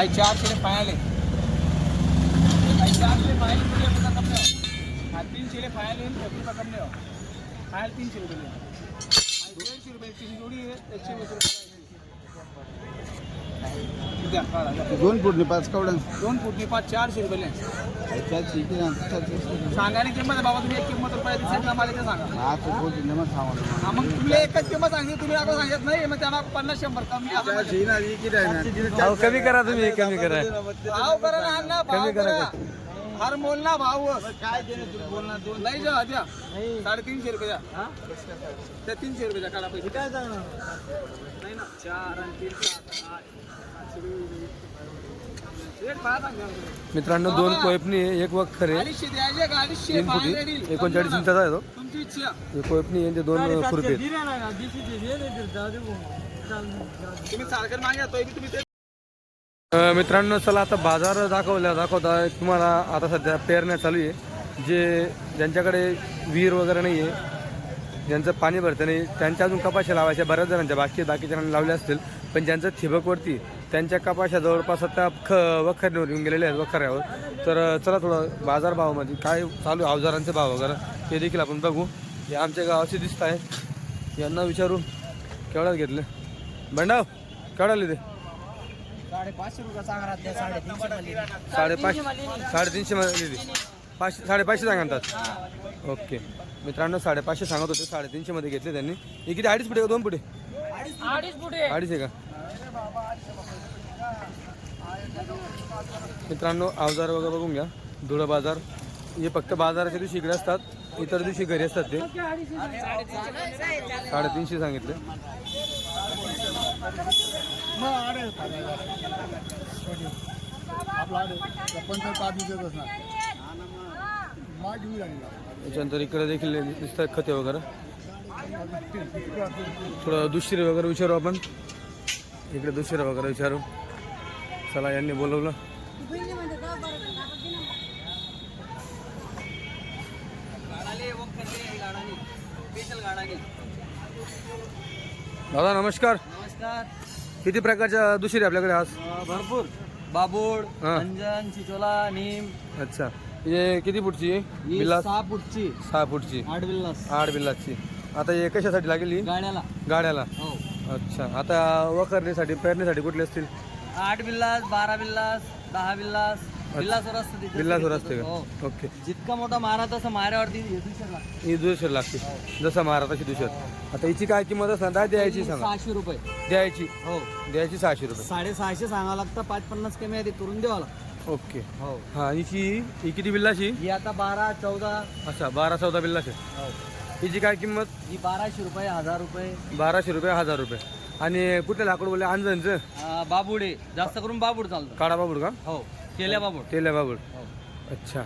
आई चारशे फायल आहे आई चार फायल तुझे पता कम नाही हो. हा तीनशे फायल येईल फिफ्टी का हो. फायल तीनशे रुपये आहे. आई दीडशे रुपये तीन जोडी आहे एकशे वीस रुपये द्या, काढा, द्या. दोन फुटणी पाच कवड्या दोन फुटणी पाच चारशे रुपये. चारशे सांगा नाही किंमत आहे बाबा तुम्ही एक किंमत रुपये दिसेल ना मला ते सांगा. ना हा मग तुम्ही एकच किंमत सांगितली तुम्ही आता सांगत नाही मग त्यांना पन्नास शंभर कमी असं कमी करा तुम्ही कमी करा. भाव करा ना अण्णा भाव कमी करा. करा. हर मोल ना भाव। काय नाही जा द्या. साडेतीनशे रुपये द्या. त्या तीनशे रुपये द्या काढा पैसे. काय नाही ना चार आणि तीन. मित्रांनो दोन कोयपणी आहे, एक का अडीचशे तीन फुटी. एकोणचाळीस इंचाचा आहे तो. कोयपणी ते दोन खुरपे. तुम्ही सारखं मागे तुम्ही मित्रांनो चला आता बाजार दाखवल्या दाखवता तुम्हाला आता सध्या पेरण्या चालू आहे. जे ज्यांच्याकडे विहीर वगैरे नाही आहे ज्यांचं पाणी भरतं नाही त्यांच्या अजून कपाशा लावायच्या बऱ्याच जणांच्या बाकी बाकीच्यांनी लावल्या असतील पण ज्यांचं ठिबकवरती त्यांच्या कपाशा जवळपास आता ख वखरण्यावर येऊन गेलेल्या आहेत वखऱ्यावर तर चला थोडं बाजारभावामध्ये काय चालू आहे अवजारांचे भाव वगैरे ते देखील आपण बघू. हे आमच्या गावाचे दिसत आहे यांना विचारू केवढ्यात घेतलं? भंडाव केवढ्याला ते साडेपाचशे रुपये सांगा साडेतीनशे साडेपाचशे साडेतीनशे मध्ये दिली. पाचशे साडेपाचशे सांगतात ओके. मित्रांनो साडेपाचशे सांगत होते साडेतीनशे मध्ये घेतले त्यांनी. हे किती अडीच फुटे का दोन फुटे. अडीच आहे का? मित्रांनो अवजार वगैरे बघून घ्या. धुळं बाजार. हे फक्त बाजाराच्या दिवशी इकडे असतात. इतर दिवशी घरी असतात ते. साडेतीनशे सांगितले. त्याच्यानंतर इकडे देखील दिसतात खते वगैरे. थोडं दुसरे वगैरे विचारू आपण. इकडे दुसरे वगैरे विचारू. चला यांनी बोलवलं. दादा नमस्कार. नमस्कार. किती प्रकारच्या दुसरी आपल्याकडे आज भरपूर. बाबूड हा. अंजन चिचोला नीम. अच्छा. हे किती फुटची ही बिल्लास सहा फुटची. सहा फुटची. आठ बिल्लास आठ बिल्लासची आता हे कशासाठी लागेल ही? गाड्याला गाड्याला हो. अच्छा. आता वखरण्यासाठी पेरण्यासाठी कुठले असतील? आठ बिल्लास बारा बिल्लास दहा बिल्लास बिल्लासवर असतं तिथे. असते हो. का ओके. जितका मोठा मारा तसं माऱ्यावरती हे दुसरं लागतं. ही दुसर लागते. जसं मारा तशी दुसर आता हिची काय किंमत असणार? द्यायची सांगा. सहाशे रुपये. द्यायची. हो. द्यायची सहाशे रुपये. साडेसहाशे सांगावं लागतं पाच पन्नास कमी आहे ते करून द्यावं लागतं. ओके. हो. हा हिची ही किती बिल्लाची ही आता बारा चौदा. अच्छा बारा चौदा बिल्लाची हो. हिची काय किंमत? ही बाराशे रुपये हजार रुपये. बाराशे रुपये हजार रुपये. आणि कुठले लाकूड बोलले? अंजनचं अं, बाबुडे. जास्त करून बाबूड चालतं. काळा बाबूड का? हो. केल्या बाबूड हो. अच्छा.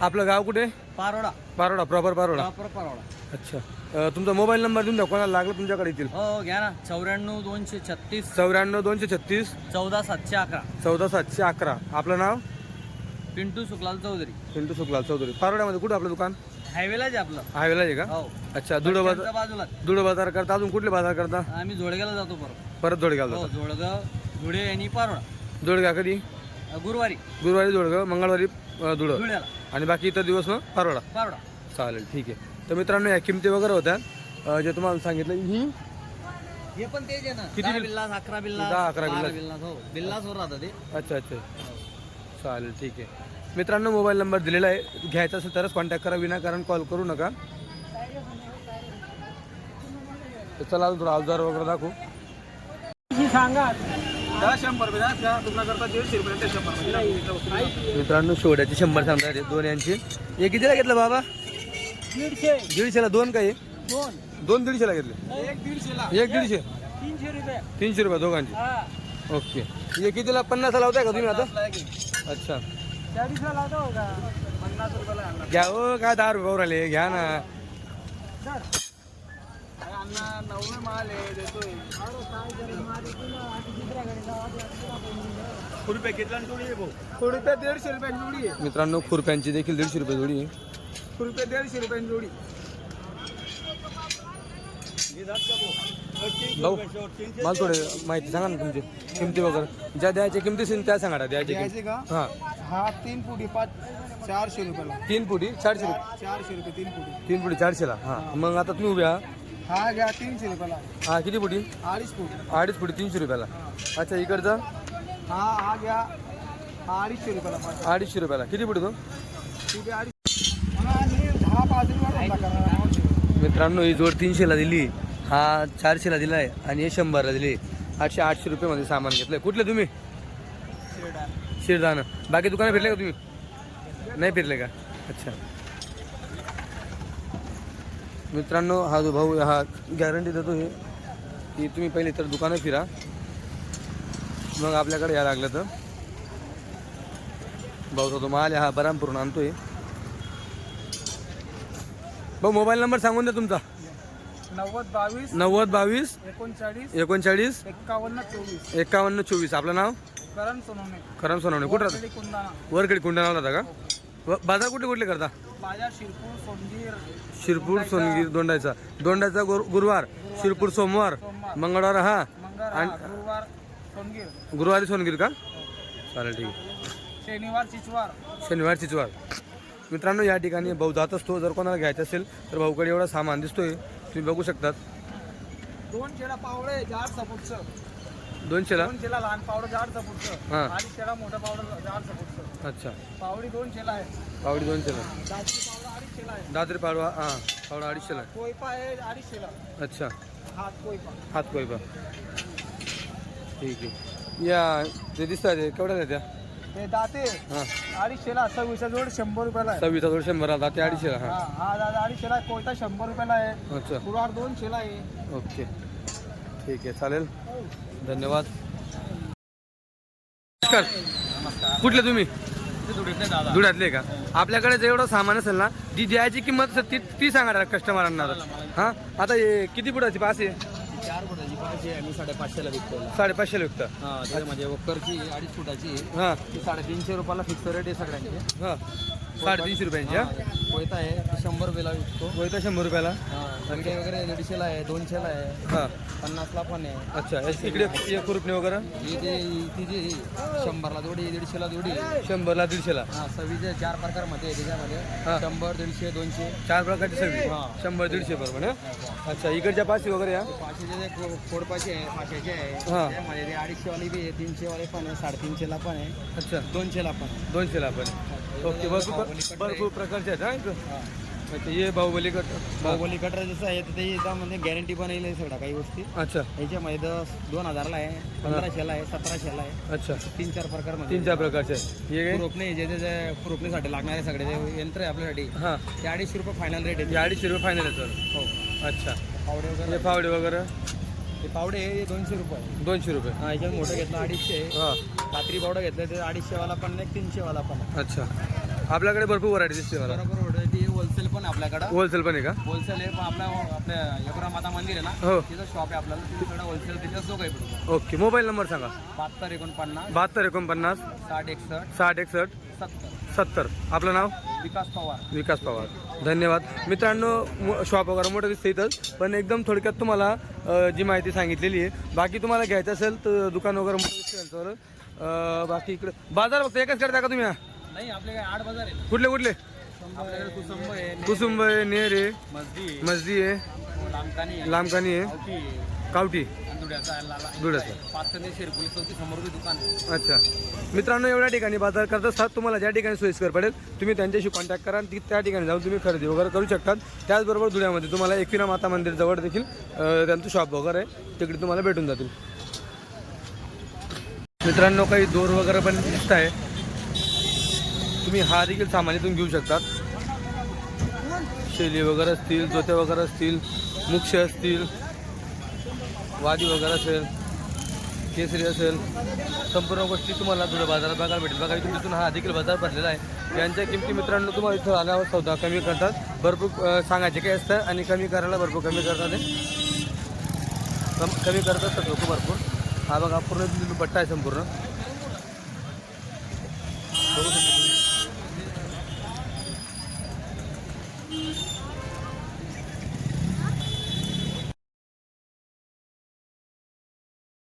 आपलं गाव कुठे? पारोडा. पारोडा प्रॉपर पारोडा. प्रॉपर पारोडा. अच्छा. अं, तुमचा मोबाईल नंबर देऊन द्या कोणाला लागलं तुमच्याकडे येतील. हो घ्या ना. चौऱ्याण्णव दोनशे छत्तीस. चौऱ्याण्णव दोनशे छत्तीस. चौदा सातशे अकरा. चौदा सातशे अकरा. आपलं नाव? पिंटू सुकलाल चौधरी. पिंटू सुखलाल चौधरी. पारोड्यामध्ये कुठं आपलं दुकान? हायवेला जे आपलं. हायवेला आहे का? हो. अच्छा धुळं बाजार बाजूला. धुळं बाजार करता? अजून कुठले बाजार करता? आम्ही जोडग्याला जातो बरोबर परत जोडगाव हो जोडगाव धुळे आणि पारोडा. जोडगाव कधी? गुरुवारी. गुरुवारी जोडगाव मंगळवारी धुळं धुळ्याला. आणि बाकी इतर दिवस मग पारोडा पारोडा चालेल ठीक आहे. तर मित्रांनो या किमती वगैरे होत्या. अं, जे तुम्हाला सांगितलं ही हे पण तेच आहे ना. किती दहा बिल- बिल्लास अकरा बिल्लास दहा, अकरा बारा बिल्लास. बिल्लास हो. बिल्लासवर राहतं ते. अच्छा अच्छा. चालेल ठीक आहे. मित्रांनो मोबाईल नंबर दिलेला आहे. घ्यायचा असेल तरच कॉन्टॅक्ट करा. विनाकारण कॉल करू नका. तर चला अजून थोडा अवजार वगैरे दाखवू. सांगा. मित्रांनो शेवड्याचे शंभर सांगतात हे दोन यांचे. हे कितीला घेतलं बाबा? दीडशे. दीडशेला दोन काही दोन. दोन दीडशेला घेतले. एक दीडशेला एक दीडशे. तीनशे रुपये. तीनशे रुपये दोघांचे. हा. ओके. हे कितीला? पन्नासला लावताय का तुम्ही आता? अच्छा. पन्नास आणणार. घ्या हो काय दहा रुपये राहिले घ्या ना. कितला आहे भाऊ? दीडशे जोडी आहे. मित्रांनो खुरप्यांची देखील दीडशे रुपये जोडी आहे. रुपये दीडशे रुपये जोडी. भाऊ? मला थोडे माहिती सांगा ना तुमची किमती वगैरे. ज्या द्यायच्या किमती असेल त्या सांगा ना द्यायच्या द्यायचे किमती का? हां. हा तीन फुटी पाच चारशे रुपयाला. तीन फुटी चारशे रुपये. चारशे रुपये तीन फुटी तीन फुटी चारशेला हां. मग आता तुम्ही उभ्या. हा घ्या तीनशे रुपयाला. हा किती फुटी? अडीच फूट. अडीच फुटी तीनशे रुपयाला. अच्छा इकडचा? हा हा घ्या. हा अडीचशे रुपयाला पाच अडीचशे रुपयाला. किती फुटी तो? अडीच आणि दहा पाच मित्रांनो ही जोड तीनशेला दिली. हा चारशेला दिला आहे आणि हे शंभरला दिली. आठशे आठशे रुपयामध्ये सामान घेतलंय. कुठले तुम्ही? शिरदानं बाकी दुकानं फिरले का तुम्ही? नाही फिरले का? अच्छा. मित्रांनो हा जो भाऊ हा गॅरंटी देतो हे की तुम्ही पहिले तर दुकानं फिरा. मग आपल्याकडे या लागलं तर. भाऊचा तो माल हा बरामपूरून आणतोय. भाऊ मोबाईल नंबर सांगून द्या तुमचा. नव्वद बावीस नव्वद बावीस एकोणचाळीस एकोणचाळीस एक्कावन्न चोवीस. एकावन्न चोवीस. आपलं नाव? करण सोनवणे. करण सोनवणे. कुठं वरकडे कुंडा राहता का? बाजार कुठले कुठले करता? शिरपूर सोनगीर शिरपूर सोनगीर दोंडायचा दोंडायचा गुर गुरुवार शिरपूर सोमवार मंगळवार हा. आणि- गुरुवार सोनगीर. गुरुवारी सोनगीर का? चालेल ठीक आहे. शनिवार चिचवार. शनिवार चिचवार. मित्रांनो या ठिकाणी भाऊ जात असतो. जर कोणाला घ्यायचं असेल तर भाऊकडे एवढा सामान दिसतोय. तुम्ही बघू शकतात. दोन चेडा पावडे जाड सपूटचं दोनशेला दोन चेला लहान पावडं जाड सपूटचं हा. आणि चेडा मोठा पावडं जाड सपूटचं अच्छा. पावडी दोन चेला आहे. पावडी दोनशेला पावडं आहे. दादरी पाडवा हां पावडा अडीचशेला कोयपा आहे अडीच चेला अच्छा. हात कोयपा. हात कोयबा ठीक आहे. या ते दिसतात ते केवढ्या त्या? ते दाते. हां. अडीच चेला सव्वीसचा जोड शंभर रुपयाला आहे. सव्वीस हजार शंभर आता ते अडीचशे हां. हा हा दादा अडीच चेला आहे कोयता शंभर रुपयाला आहे. अच्छा. कुराड दोन चेला आहे. ओके. ठीक आहे चालेल. धन्यवाद. नमस्कार. कुठले तुम्ही? धुळ्यातले का? आपल्याकडे जेवढं सामान असेल ना जी द्यायची किंमत असेल ती ती सांगा कस्टमरांना हां? आता हे किती फुटाची पास आहे चार फुटाची पाचशे मी साडेपाचशेला विकतो साडेपाचशे विकता. हा त्याच्यामध्ये वक्करची अडीच फुटाची. हां. ती साडेतीनशे रुपयाला फिक्स रेट आहे सगळ्यांचे. हां. साडेतीनशे रुपयांची हां? कोयता आहे शंभर रुपयाला विकतो. कोयता शंभर रुपयाला? हा दंडे वगैरे दीडशेला आहे दोनशेला आहे. हां. पन्नासला पण आहे. अच्छा याची इकडे एक खुरपणी वगैरे? ही जे ती जी शंभरला जोडी आहे, दीडशेला जोडी आहे. शंभरला दीडशेला? हा सव्वीस चार प्रकारमध्ये आहे. त्याच्यामध्ये. शंभर दीडशे दोनशे. चार प्रकारची हां. शंभर दीडशे बरोबर ना अच्छा इकडच्या पाचशे वगैरे या पाचशेचे जे खोडपाचे आहे पाचशेचे आहे. हा. त्यामध्ये ते अडीचशेवाली बी आहे तीनशेवाले पण आहे साडेतीनशेला पण आहे. अच्छा. दोनशेला पण आहे. दोनशेला पण ओके भरपूर भरपूर प्रकारचे आहेत हा अच्छा ये बाहुबली कट बाहुबली कटर जसं आहे तर ते त्यामध्ये गॅरंटी पण येईल सगळ्या काही गोष्टी. अच्छा. याच्यामध्ये दस दोन हजारला आहे पंधराशेला आहे सतराशेला आहे. अच्छा. तीन चार प्रकार तीन चार प्रकारचे आहेत. हे काय? खुरपणे जे जे खुरपणीसाठी लागणारे सगळे जे यंत्र आहे आपल्यासाठी. हां. ते अडीचशे रुपये फायनल रेट हे आहे अडीचशे रुपये फायनल आहे सर. हो. अच्छा. पावडे वगैरे हे फावडे वगैरे? ते पावडे हे दोनशे रुपये. दोनशे रुपये. हा याच्यात मोठं घेतलं अडीचशे. हां. रात्री पावडं घेतलं ते अडीचशेवाला पण आहे तीनशेवाला पण आहे. अच्छा. आपल्याकडे भरपूर व्हरायटी दिसते मला. बरोबर ती होलसेल पण आपल्याकडं. होलसेल पण आहे का? होलसेल आहे पण आपल्या आपल्या यकुरा माता मंदिर आहे ना हो. तिथं शॉप आहे आपल्याला. तिथं होलसेल तिथं जो काही पडतो ओके मोबाईल नंबर सांगा. बहात्तर एकोणपन्नास. बहात्तर एकोणपन्नास. साठ एकसष्ट. साठ एकसष्ट. सत्तर. सत्तर. आपलं नाव? विकास पवार. विकास पवार. धन्यवाद. मित्रांनो शॉप वगैरे मोठं दिसतं इथंच पण एकदम थोडक्यात तुम्हाला जी माहिती सांगितलेली आहे बाकी तुम्हाला घ्यायचं असेल तर दुकान वगैरे मोठं दिसतं यांच्यावर बाकी इकडे बाजार फक्त एकच करता का तुम्ही? नाही आपल्याकडे आठ बाजार आहे कुठले कुठले? कुसंब आहे नेर आहे मस्दी आहे लांबकानी आहे. कावटी अच्छा. मित्रांनो एवढ्या ठिकाणी बाजार करत असतात तुम्हाला ज्या ठिकाणी सोयीस्कर पडेल तुम्ही त्यांच्याशी कॉन्टॅक्ट करा आणि ती- त्या ठिकाणी जाऊन तुम्ही खरेदी वगैरे करू शकतात त्याचबरोबर धुळ्यामध्ये तुम्हाला एकविरा माता मंदिर जवळ देखील त्यांचं शॉप वगैरे आहे. तिकडे तुम्हाला भेटून जातील. मित्रांनो काही दोर वगैरे पण दिसत आहे. तुम्ही हा देखील सामान इथून घेऊ शकतात शेली वगैरे असतील जोते वगैरे असतील मुख्य असतील वादी वगैरे असेल केसरी असेल संपूर्ण गोष्टी तुम्हाला थोडं बाजारात बघायला भेटेल. बघा इथून तिथून हा देखील बाजार भरलेला आहे. यांच्या किमती मित्रांनो तुम्हाला इथं आल्यावर सौदा कमी करतात. भरपूर सांगायचे काही असतं आणि कमी करायला भरपूर कमी करतात कम कमी करत असतात लोक भरपूर. हा बघा पूर्ण बट्टा आहे संपूर्ण. बघू